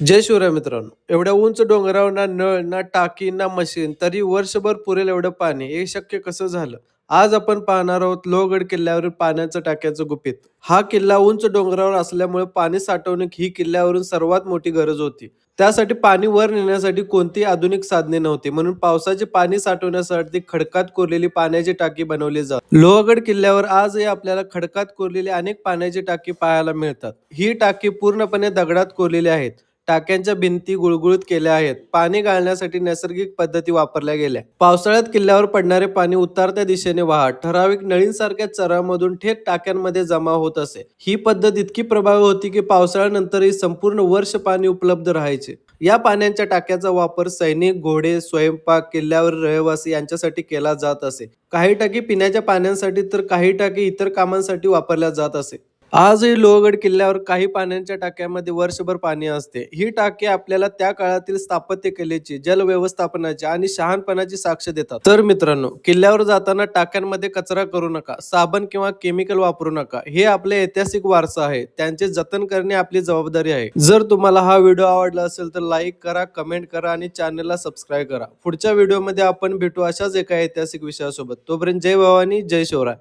जय शिवराय मित्रांनो. एवढ्या उंच डोंगरावर ना नळ ना टाकी ना मशीन तरी वर्षभर पुरेल एवढं पाणी. हे शक्य कसं झालं? आज आपण पाहणार आहोत लोहगड किल्ल्यावरील पाण्याचं टाक्याचं गुपित. हा किल्ला उंच डोंगरावर असल्यामुळे पाणी साठवणूक ही किल्ल्यावरून सर्वात मोठी गरज होती. त्यासाठी पाणी वर नेण्यासाठी कोणतीही आधुनिक साधने नव्हती. म्हणून पावसाचे पाणी साठवण्यासाठी खडकात कोरलेली पाण्याची टाकी बनवली जात. लोहगड किल्ल्यावर आजही आपल्याला खडकात कोरलेली अनेक पाण्याची टाकी पाहायला मिळतात. ही टाकी पूर्णपणे दगडात कोरलेली आहेत. टाक्यांच्या भिंती गुळगुळीत केल्या आहेत. पाणी गाळण्यासाठी नैसर्गिक पद्धती वापरल्या गेल्या. पावसाळ्यात किल्ल्यावर पडणारे पाणी उतारत्या दिशेने वाहत ठराविक नळींसारख्या चरामधून थेट टाक्यांमध्ये जमा होत असे. ही पद्धत इतकी प्रभावी होती की पावसाळ्यानंतरही संपूर्ण वर्ष पाणी उपलब्ध राहायचे. या पाण्याच्या टाक्याचा वापर सैनिक घोडे स्वयंपाक किल्ल्यावर रहिवासी यांच्यासाठी केला जात असे. काही टाकी पिण्याच्या पाण्यासाठी तर काही टाकी इतर कामांसाठी वापरल्या जात असे. आजही लोहगड किल्ल्यावर काही पाण्याच्या टाक्यामध्ये वर्षभर पाणी असते. ही टाकी आपल्याला त्या काळातील स्थापत्य कलेची जल व्यवस्थापनाची आणि शहाणपणाची साक्ष देतात. तर मित्रांनो किल्ल्यावर जाताना टाक्यांमध्ये कचरा करू नका साबण किंवा केमिकल वापरू नका. हे आपले ऐतिहासिक वारसा आहे. त्यांचे जतन करणे आपली जबाबदारी आहे. जर तुम्हाला हा व्हिडिओ आवडला असेल तर लाईक करा कमेंट करा आणि चॅनलला सबस्क्राईब करा. पुढच्या व्हिडिओमध्ये आपण भेटू अशाच एका ऐतिहासिक विषयासोबत. तोपर्यंत जय भवानी जय शिवराय.